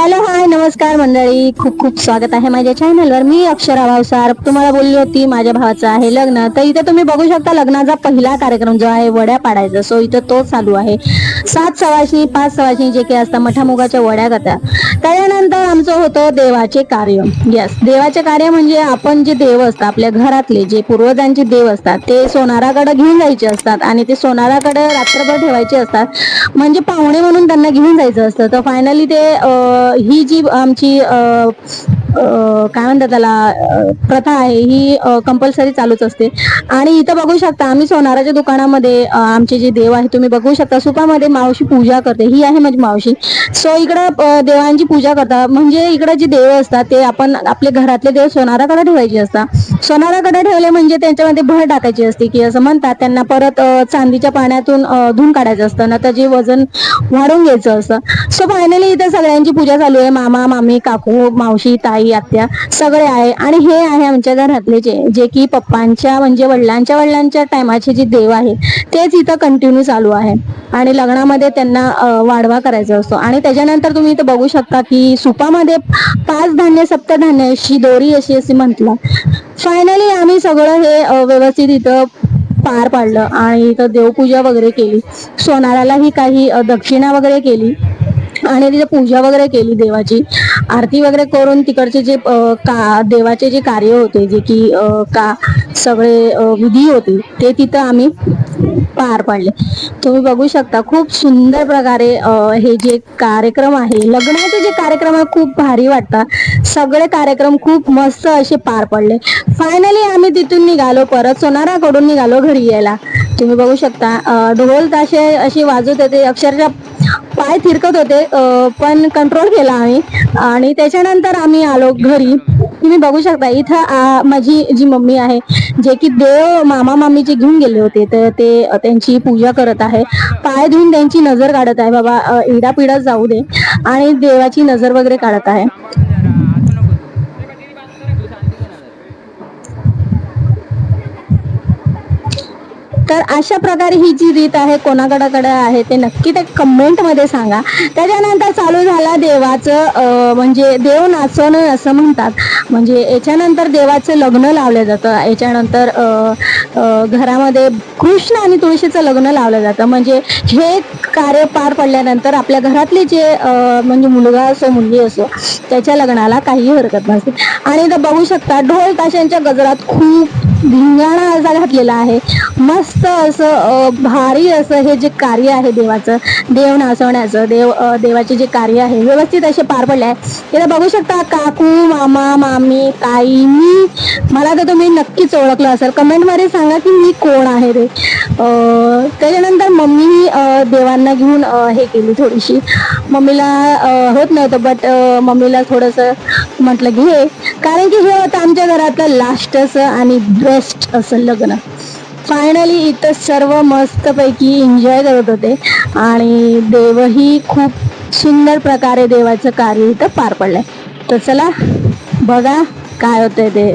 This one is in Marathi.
हॅलो हाय नमस्कार मंडळी. खूप खूप स्वागत आहे माझ्या चॅनलवर मी अक्षरा भावसार. तुम्हाला बोलली होती माझ्या भावाचं आहे लग्न. तर इथे तुम्ही बघू शकता लग्नाचा पहिला कार्यक्रम जो आहे वड्या पाडायचा. सो इथं तो चालू आहे. सात सवाशी पाच सवाशी जे काही असतात मठामुगाच्या वड्या करतात. होतं देवाचे कार्य. यस देवाचे कार्य म्हणजे आपण जे देव असतात आपल्या घरातले जे पूर्वजांचे देव असतात ते सोनाराकडे घेऊन जायचे असतात आणि ते सोनाराकडे रात्रभर ठेवायचे असतात. म्हणजे पाहुणे म्हणून त्यांना घेऊन जायचं असतं. तर फायनली ते ही जी आमची काय म्हणतात त्याला प्रथा आहे ही कंपल्सरी चालूच असते. आणि इथं बघू शकता आम्ही सोनाराच्या दुकानामध्ये आमचे जे देव आहे तुम्ही बघू शकता सुपामध्ये मावशी पूजा करते. ही आहे माझी मावशी. सो इकडं देवांची पूजा करतात. म्हणजे इकडे जे देव असतात ते आपण आपले घरातले देव सोनाराकडे ठेवायचे असतात. सोनाराकडे ठेवले म्हणजे त्यांच्यामध्ये भर टाकायची असते की असं म्हणतात त्यांना परत चांदीच्या पाण्यातून अं, धुवून काढायचं असतं ना त्याचे वजन वाढून घ्यायचं असतं. सो फायनली इथे सगळ्यांची पूजा चालू आहे मामा मामी काकू मावशी ताई आत्या सगळे आहे. आणि हे आहे आमच्या घरातले जे जे की पप्पांच्या म्हणजे वडिलांच्या वडिलांच्या टायमाचे जे देव आहे तेच इथं कंटिन्यू चालू आहे. आणि लग्नामध्ये त्यांना वाढवा करायचा असतो. आणि त्याच्यानंतर तुम्ही इथं बघू शकता की सुपामध्ये पाच धान्य सप्तधान्य अशी दोरी अशी अशी म्हटलं. फायनली आम्ही सगळं हे व्यवस्थित इथं पार पाडलं आणि इथं देवपूजा वगैरे केली. सोनारालाही काही दक्षिणा वगैरे केली आणि तिथे पूजा वगैरे केली देवाची. आरती वगैरे करून तिकडचे जे का देवाचे जे कार्य होते जे की का सगळे विधी होते ते तिथं आम्ही पार पडले. तुम्ही बघू शकता खूप सुंदर प्रकारे हे जे कार्यक्रम आहे लग्नाचे जे कार्यक्रम आहे खूप भारी वाटतात. सगळे कार्यक्रम खूप मस्त असे पार पडले. फायनली आम्ही तिथून निघालो परत सोनाराकडून निघालो घरी यायला. तुम्ही बघू शकता ढोल ताशे असे वाजवत होते अक्षरशः पाय थिरकत होते पण कंट्रोल केला आम्ही. आणि त्याच्यानंतर आम्ही आलो घरी. तुम्ही बघू शकता इथं माझी जी मम्मी आहे जे की देव मामा मामी जे घेऊन गेले होते तर ते त्यांची पूजा करत आहे. पाय धुवून त्यांची नजर काढत आहे बाबा इडापिडा इडा पिडा जाऊ दे. आणि देवाची नजर वगैरे काढत आहे. तर अशा प्रकारे ही जी रीत आहे कोणाकडाकडे आहे ते नक्की ते कमेंटमध्ये सांगा. त्याच्यानंतर चालू झाला देवाचं म्हणजे देव नाचवणं असं म्हणतात. म्हणजे याच्यानंतर देवाचं लग्न लावलं जातं. याच्यानंतर घरामध्ये कृष्ण आणि तुळशीचं लग्न लावलं जातं. म्हणजे हे कार्य पार पडल्यानंतर आपल्या घरातले जे म्हणजे मुलगा असो मुलगी असो त्याच्या लग्नाला काही हरकत नसते. आणि तर बघू शकता ढोल ताशांच्या गजरात खूप धिंगाणा असा घातलेला आहे. मस्त असं भारी असं हे जे कार्य आहे देवाचं देव नाचवण्याचं देव देवाचे जे कार्य आहे व्यवस्थित असे पार पडले आहे. इथं बघू शकता काकू मामा मामी ताई मी मला तर तुम्ही नक्कीच ओळखलं असेल. कमेंटमध्ये सांगा की मी कोण आहे ते. त्याच्यानंतर मम्मी देवांना घेऊन हे केली थोडीशी. मम्मीला होत नव्हतं बट मम्मीला थोडंसं म्हटलं घे कारण की हे होतं आमच्या घरातलं लास्टचं आणि बेस्ट असं लग्न. फायनली इथं सर्व मस्तपैकी एन्जॉय करत होते आणि देवही खूप सुंदर प्रकारे देवाचं कार्य इथं पार पडलंय. तर चला बघा काय होतंय ते.